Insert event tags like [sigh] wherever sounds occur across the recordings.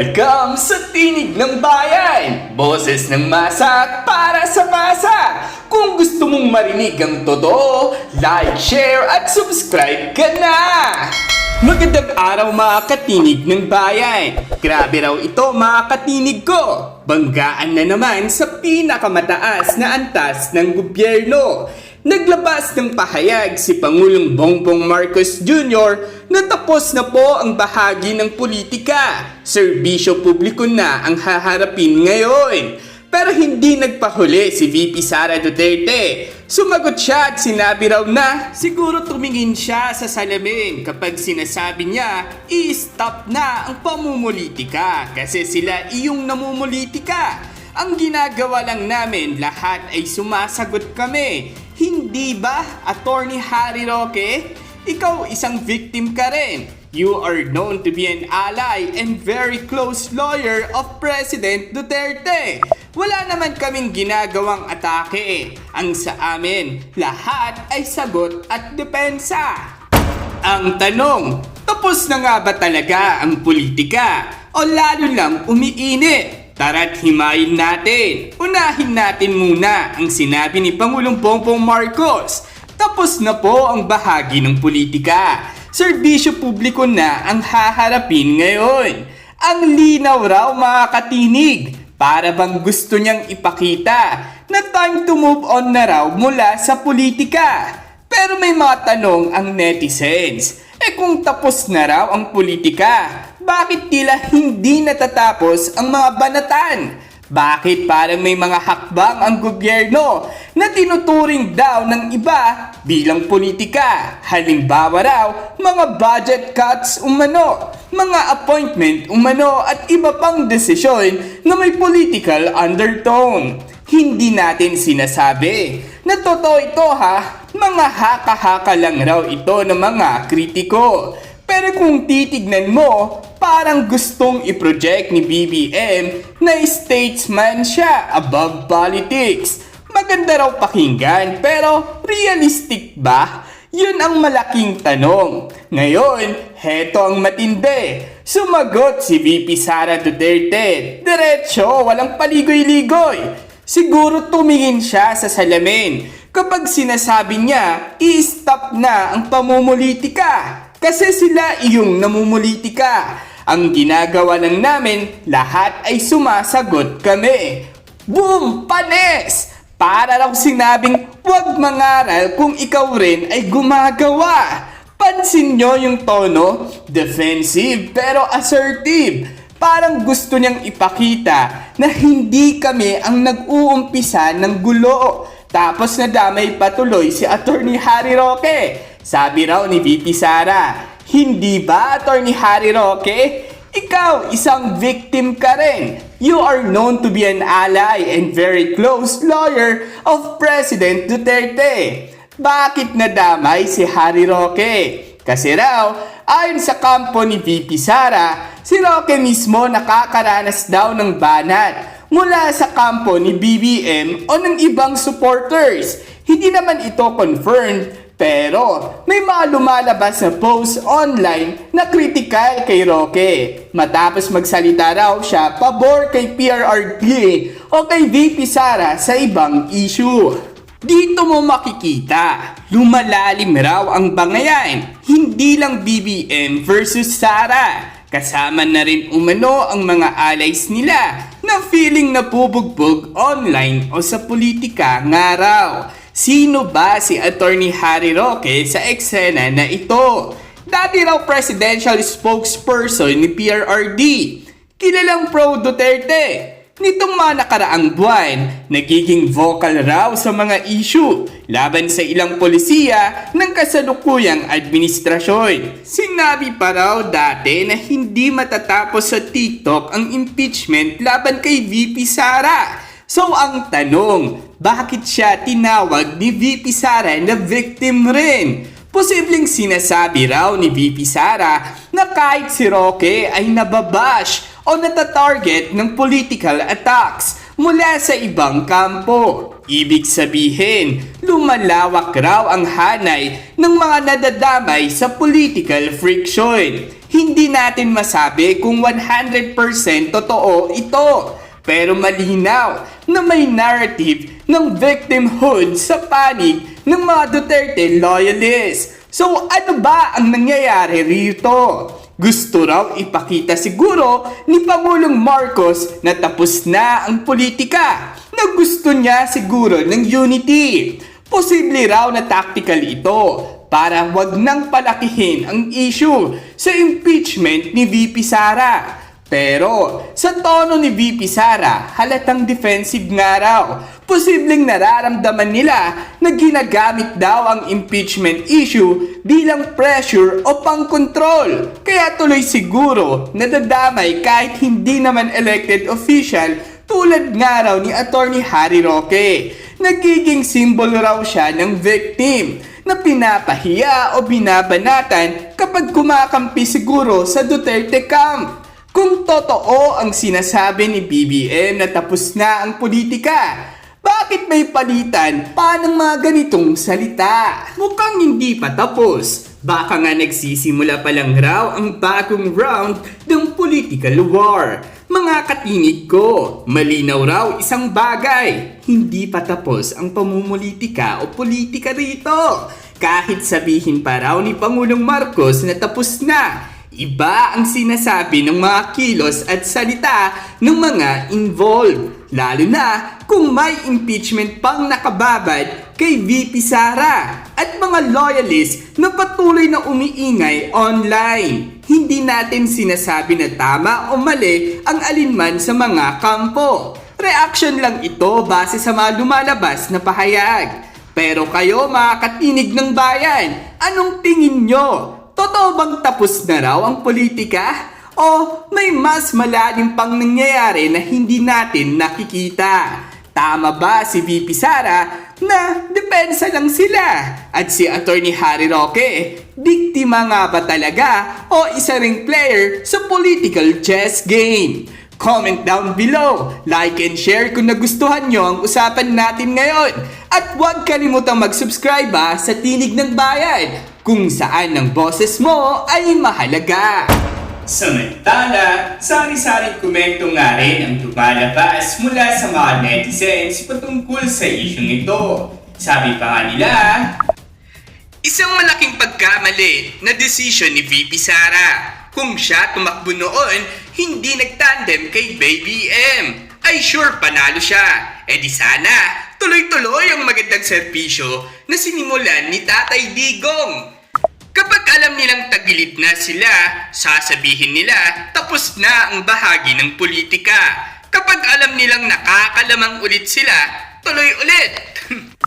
Welcome sa Tinig ng Bayan! Boses ng masa para sa masa! Kung gusto mong marinig ang totoo, like, share at subscribe ka na! Magandang araw mga katinig ng bayan! Grabe raw ito mga katinig ko! Banggaan na naman sa pinakamataas na antas ng gobyerno! Naglabas ng pahayag si Pangulong Bongbong Marcos Jr. na tapos na po ang bahagi ng politika. Serbisyo publiko na ang haharapin ngayon. Pero hindi nagpahuli si VP Sara Duterte. Sumagot siya at sinabi raw na siguro tumingin siya sa salamin kapag sinasabi niya i-stop na ang pamumulitika kasi sila iyong namumulitika. Ang ginagawa lang namin lahat ay sumasagot kami. Hindi ba, Attorney Harry Roque? Ikaw isang victim ka rin. You are known to be an ally and very close lawyer of President Duterte. Wala naman kaming ginagawang atake. Ang sa amin, lahat ay sagot at depensa. Ang tanong, tapos na nga ba talaga ang politika? O lalo lang umiinit? Tara't himayin natin. Unahin natin muna ang sinabi ni Pangulong Bongbong Marcos. Tapos na po ang bahagi ng politika. Serbisyo publiko na ang haharapin ngayon. Ang linaw raw mga katinig. Para bang gusto niyang ipakita na time to move on na raw mula sa politika. Pero may mga tanong ang netizens. Eh kung tapos na raw ang politika, bakit tila hindi natatapos ang mga banatan? Bakit parang may mga hakbang ang gobyerno na tinuturing daw ng iba bilang politika? Halimbawa raw, mga budget cuts umano, mga appointment umano at iba pang desisyon na may political undertone. Hindi natin sinasabi na totoo ito ha, mga haka-haka lang raw ito ng mga kritiko. Pero kung titignan mo, parang gustong i-project ni BBM na statesman siya above politics. Maganda raw pakinggan pero realistic ba? Yun ang malaking tanong. Ngayon, heto ang matindi. Sumagot si VP Sara Duterte. Diretso, walang paligoy-ligoy. Siguro tumingin siya sa salamin kapag sinasabi niya, i-stop na ang pamumulitika. Kasi sila iyong namumulitika. Ang ginagawa lang namin, lahat ay sumasagot kami. Boom! Panes! Para raw sinabing, huwag mangaral kung ikaw rin ay gumagawa. Pansin nyo yung tono? Defensive pero assertive. Parang gusto niyang ipakita na hindi kami ang nag-uumpisa ng gulo. Tapos nadamay patuloy si Attorney Harry Roque. Sabi raw ni VP Sara, hindi ba Attorney Harry Roque? Ikaw, isang victim ka rin. You are known to be an ally and very close lawyer of President Duterte. Bakit nadamay si Harry Roque? Kasi raw, ayon sa kampo ni VP Sara, si Roque mismo nakakaranas daw ng banat mula sa kampo ni BBM o ng ibang supporters. Hindi naman ito confirmed pero may mga lumalabas na post online na kritikal kay Roque. Matapos magsalita raw siya pabor kay PRRD o kay VP Sara sa ibang issue. Dito mo makikita, lumalalim raw ang bangayan, hindi lang BBM versus Sara. Kasama na rin umano ang mga allies nila na feeling napubugbog online o sa politika nga raw. Sino ba si Attorney Harry Roque sa eksena na ito? Dati raw presidential spokesperson ni PRRD. Kilalang pro Duterte. Nitong mga nakaraang buwan, nagiging vocal raw sa mga issue laban sa ilang polisiya ng kasalukuyang administrasyon. Sinabi pa raw dati na hindi matatapos sa TikTok ang impeachment laban kay VP Sara. So ang tanong, bakit siya tinawag ni VP Sara na victim rin? Posibleng sinasabi raw ni VP Sara na kahit si Roque ay nababash o natatarget ng political attacks mula sa ibang kampo. Ibig sabihin, lumalawak raw ang hanay ng mga nadadamay sa political friction. Hindi natin masabi kung 100% totoo ito. Pero malinaw na may narrative ng victimhood sa panig ng mga Duterte loyalists. So ano ba ang nangyayari rito? Gusto raw ipakita siguro ni Pangulong Marcos na tapos na ang politika na gusto niya siguro ng unity. Posible raw na tactical ito para wag nang palakihin ang issue sa impeachment ni VP Sara. Pero sa tono ni VP Sara, halatang defensive nga raw. Posibleng nararamdaman nila na ginagamit daw ang impeachment issue bilang pressure o pang-control. Kaya tuloy siguro nadadamay kahit hindi naman elected official tulad nga raw ni Attorney Harry Roque. Nagiging symbol raw siya ng victim na pinapahiya o binabanatan kapag kumakampi siguro sa Duterte camp. Kung totoo ang sinasabi ni BBM na tapos na ang politika, bakit may palitan pa ng mga ganitong salita? Mukhang hindi pa tapos. Baka nga nagsisimula pa lang raw ang bagong round ng political war. Mga katinig ko, malinaw raw isang bagay. Hindi pa tapos ang pamumulitika o politika rito. Kahit sabihin pa raw ni Pangulong Marcos na tapos na, Iba ang sinasabi ng mga kilos at salita ng mga involved. Lalo na kung may impeachment pang nakababad kay VP Sara at mga loyalists na patuloy na umiingay online. Hindi natin sinasabi na tama o mali ang alinman sa mga kampo. Reaction lang ito base sa mga lumalabas na pahayag. Pero kayo mga katinig ng bayan, anong tingin nyo? Totoo bang tapos na raw ang politika? O may mas malalim pang nangyayari na hindi natin nakikita? Tama ba si VP Sara na depensa lang sila? At si Attorney Harry Roque, biktima nga ba talaga o isa ring player sa political chess game? Comment down below, like and share kung nagustuhan nyo ang usapan natin ngayon. At huwag kalimutang mag-subscribe ah, sa Tinig ng Bayan kung saan ang boses mo ay mahalaga. Samantala, sari-saring komento nga rin ang lumalabas mula sa mga netizens patungkol sa isyong ito. Sabi pa nga nila, Isang malaking pagkamali na desisyon ni VP Sara. Kung siya tumakbo noon, hindi nagtandem kay Baby M. Ay sure panalo siya. E di sana, tuloy-tuloy ang magandang serbisyo na sinimulan ni Tatay Digong. Kapag alam nilang tagilid na sila, sasabihin nila tapos na ang bahagi ng politika. Kapag alam nilang nakakalamang ulit sila, tuloy ulit. [laughs]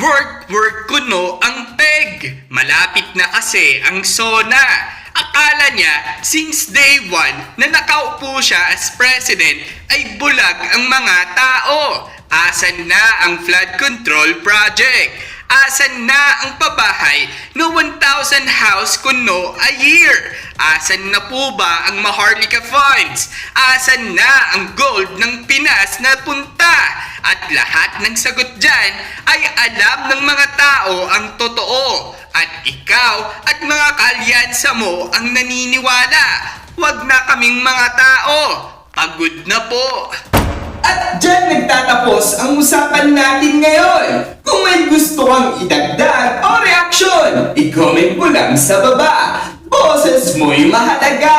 Work, work kuno ang peg. Malapit na kasi ang SONA. Akala niya, since day one na nakaupo siya as president, ay bulag ang mga tao. Asan na ang flood control project? Asan na ang pabahay no 1,000 house kuno a year? Asan na po ba ang Maharlika Funds? Asan na ang gold ng Pinas na punta? At lahat ng sagot dyan ay alam ng mga tao ang totoo. At ikaw at mga kalyansa mo ang naniniwala. Huwag na kaming mga tao. Pagod na po. At dyan nagtatapos ang usapan natin ngayon. Kung may gusto kang idagdag o reaksyon, i-comment mo lang sa baba. Boses mo'y mahalaga.